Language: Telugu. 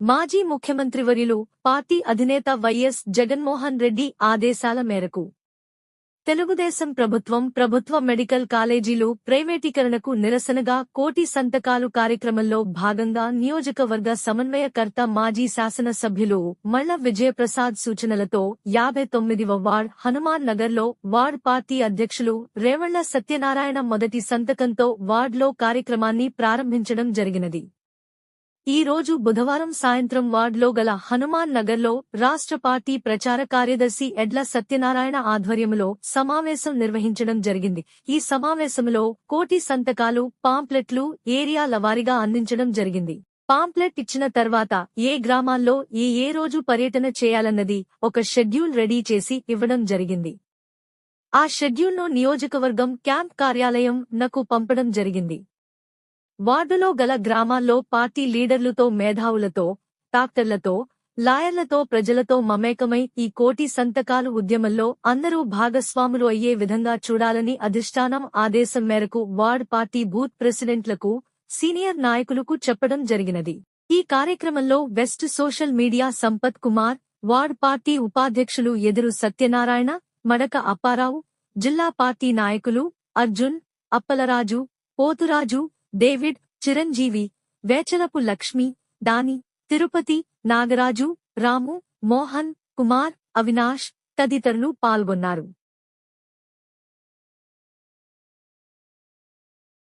మాజీ ముఖ్యమంత్రివర్యులు పార్టీ అధినేత వైఎస్ జగన్మోహన్ రెడ్డి ఆదేశాల మేరకు తెలుగుదేశం ప్రభుత్వం ప్రభుత్వ మెడికల్ కాలేజీలు ప్రైవేటీకరణకు నిరసనగా కోటి సంతకాలు కార్యక్రమంలో భాగంగా నియోజకవర్గ సమన్వయకర్త మాజీ శాసనసభ్యులు మళ్ళ విజయప్రసాద్ సూచనలతో యాభై తొమ్మిదివ వార్డ్ హనుమాన్ నగర్లో వార్డ్ పార్టీ అధ్యక్షులు రేవళ్ళ సత్యనారాయణ మొదటి సంతకంతో వార్డ్లో కార్యక్రమాన్ని ప్రారంభించడం జరిగినది. ఈ రోజు బుధవారం సాయంత్రం వార్డులో గల హనుమాన్ నగర్లో రాష్ట్ర పార్టీ ప్రచార కార్యదర్శి ఎడ్ల సత్యనారాయణ ఆధ్వర్యంలో సమావేశం నిర్వహించడం జరిగింది. ఈ సమావేశంలో కోటి సంతకాలు పాంప్లెట్లు ఏరియాల వారీగా అందించడం జరిగింది. పాంప్లెట్ ఇచ్చిన తర్వాత ఏ గ్రామాల్లో ఈ ఏ రోజు పర్యటన చేయాలన్నది ఒక షెడ్యూల్ రెడీ చేసి ఇవ్వడం జరిగింది. ఆ షెడ్యూల్ను నియోజకవర్గం క్యాంప్ కార్యాలయం నకు పంపడం జరిగింది. వార్డులో గల గ్రామాల్లో పార్టీ లీడర్లతో మేధావులతో డాక్టర్లతో లాయర్లతో ప్రజలతో మమేకమై ఈ కోటి సంతకాలు ఉద్యమంలో అందరూ భాగస్వాములు అయ్యే విధంగా చూడాలని అధిష్టానం ఆదేశం మేరకు వార్డ్ పార్టీ బూత్ ప్రెసిడెంట్లకు సీనియర్ నాయకులకు చెప్పడం జరిగినది. ఈ కార్యక్రమంలో west social media Sampath Kumar ward party ఉపాధ్యక్షులు ఎదురు సత్యనారాయణ మడక అప్పారావు జిల్లా పార్టీ నాయకులు అర్జున్ అప్పలరాజు పోతురాజు డేవిడ్ చిరంజీవి వేచలపు లక్ష్మి దాని తిరుపతి నాగరాజు రాము మోహన్ కుమార్ అవినాష్ తదితరులు పాల్గొన్నారు.